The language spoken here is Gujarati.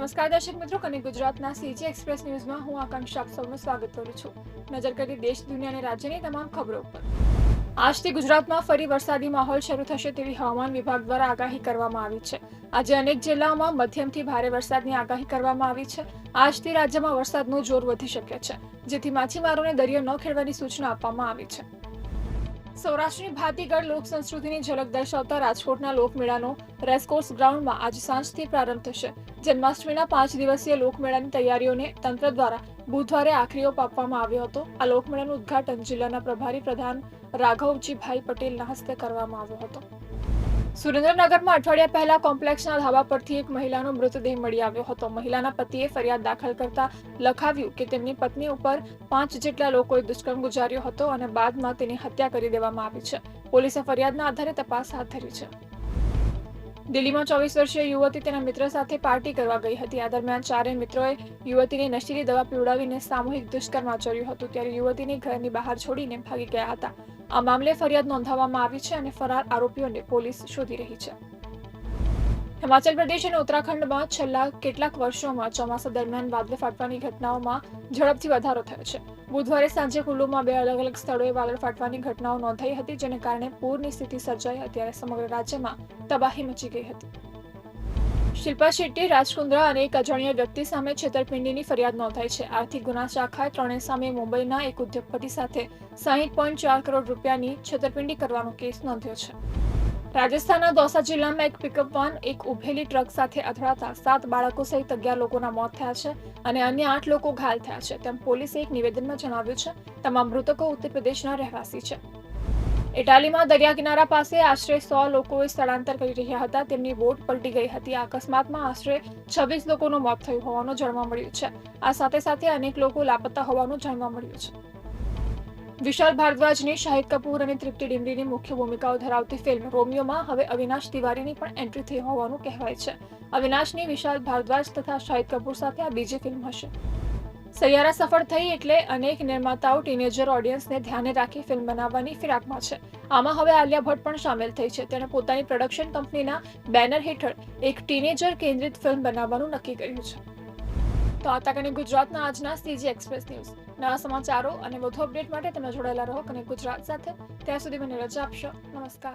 નમસ્કાર, દર્શક મિત્રો કને ગુજરાતના સીજી એક્સપ્રેસ ન્યૂઝમાં હું આકાંક્ષા, આપ સૌનું સ્વાગત કરું છું. નજર કરી દેશ, દુનિયા અને રાજ્યની તમામ ખબરો પર આજથી ગુજરાતમાં ફરી વરસાદી માહોલ શરૂ થશે તેવી હવામાન વિભાગ દ્વારા આગાહી કરવામાં આવી છે. આજે અનેક જિલ્લાઓમાં મધ્યમથી ભારે વરસાદની આગાહી કરવામાં આવી છે. આજથી રાજ્યમાં વરસાદનું જોર વધી શકે છે, જેથી માછીમારોને દરિયો ન ખેડવાની સૂચના આપવામાં આવી છે. સૌરાષ્ટ્રની ભાતીગઢ લોક સંસ્કૃતિની ઝલક દર્શાવતા રાજકોટના લોકમેળાનો રેસકોર્સ ગ્રાઉન્ડમાં આજ સાંજથી પ્રારંભ થશે. જન્માષ્ટમીના પાંચ દિવસીય લોકમેળાની તૈયારીઓને તંત્ર દ્વારા બુધવારે આખરી ઓપ આપવામાં આવ્યો હતો. આ લોકમેળાનું ઉદ્ઘાટન જિલ્લાના પ્રભારી પ્રધાન રાઘવજીભાઈ પટેલના હસ્તે કરવામાં આવ્યો હતો. સુરેન્દ્રનગરમાં અઠવાડિયા પહેલા કોમ્પ્લેક્ષના ધાબા પરથી એક મહિલાનો મૃતદેહ મળી આવ્યો હતો. મહિલાના પતિએ ફરિયાદ દાખલ કરતા લખાવ્યું કે તેમની પત્ની ઉપર પાંચ જેટલા લોકોએ દુષ્કર્મ ગુજાર્યો હતો અને બાદમાં તેની હત્યા કરી દેવામાં આવી છે. પોલીસે ફરિયાદના આધારે તપાસ હાથ ધરી છે. દિલ્હીમાં ચોવીસ વર્ષીય યુવતી તેના મિત્ર સાથે પાર્ટી કરવા ગઈ હતી. આ દરમિયાન ચારેય મિત્રોએ યુવતીને નશીલી દવા પીવડાવીને સામૂહિક દુષ્કર્મ આચર્યું હતું. ત્યારે યુવતીને ઘરની બહાર છોડીને ભાગી ગયા હતા. આ મામલે ફરિયાદ નોંધાવવામાં આવી છે અને ફરાર આરોપીઓને પોલીસ શોધી રહી છે. હિમાચલ પ્રદેશ અને ઉત્તરાખંડમાં છેલ્લા કેટલાક વર્ષોમાં ચોમાસા દરમિયાન વાદળ ફાટવાની ઘટનાઓમાં ઝડપથી વધારો થયો છે. બુધવારે સાંજે કુલ્લુમાં બે અલગ અલગ સ્થળોએ વાદળ ફાટવાની ઘટનાઓ નોંધાઈ હતી, જેને કારણે પૂરની સ્થિતિ સર્જાઈ. અત્યારે સમગ્ર રાજ્યમાં તબાહી મચી ગઈ હતી. શિલ્પા શેટ્ટી રાજકુંદ્રા અને એક અજાણ્યા વ્યક્તિ સામે છેતરપિંડીની ફરિયાદ નોંધાઈ છે. આર્થિક ગુના શાખાએ ત્રણેય સામે મુંબઈના એક ઉદ્યોગપતિ સાથે સાહીઠ પોઈન્ટ ચાર કરોડ રૂપિયાની છેતરપિંડી કરવાનો કેસ નોંધ્યો છે. રાજસ્થાનના દોસા જિલ્લામાં એક પિકઅપ વાન એક ઉભેલી ટ્રક સાથે અથડાતા સાત બાળકો સહિત અગિયાર લોકોના મોત થયા છે અને અન્ય આઠ લોકો ઘાયલ થયા છે. તેમ પોલીસે એક નિવેદનમાં જણાવ્યું છે, તમામ મૃતકો ઉત્તર પ્રદેશના રહેવાસી છે. ઇટાલીમાં દરિયા કિનારા પાસે આશરે સો લોકોએ સ્થળાંતર કરી રહ્યા હતા. તેમની બોટ પલટી ગઈ હતી. આ અકસ્માતમાં આશરે છવ્વીસ લોકોનું મોત થયું હોવાનું જાણવા મળ્યું છે. આ સાથે સાથે અનેક લોકો લાપતા હોવાનું જાણવા મળ્યું છે. વિશાલ ભારદ્વાજની, શાહિદ કપૂર અને તૃપ્તિ ડિમરીની મુખ્ય ભૂમિકાઓ ધરાવતી ફિલ્મ રોમિયોમાં હવે અવિનાશ તિવારીની પણ એન્ટ્રી થઈ હોવાનું કહેવાય છે. અવિનાશની વિશાલ ભારદ્વાજ તથા શાહિદ કપૂર સાથે આ બીજી ફિલ્મ હશે. સૈયારા સફળ થઈ એટલે અનેક નિર્માતાઓ ટીનેજર ઓડિયન્સને ધ્યાને રાખી ફિલ્મ બનાવવાની ફિરાકમાં છે. આમાં હવે આલિયા ભટ્ટ પણ સામેલ થઈ છે. તેણે પોતાની પ્રોડક્શન કંપનીના બેનર હેઠળ એક ટીનેજર કેન્દ્રિત ફિલ્મ બનાવવાનું નક્કી કર્યું છે. તો આ તક અને ગુજરાતના આજના સીજી એક્સપ્રેસ ન્યૂઝ નવા સમાચારો અને વધુ અપડેટ માટે તમે જોડાયેલા રહો અને ગુજરાત સાથે. ત્યાં સુધી મને રજા આપશો. નમસ્કાર.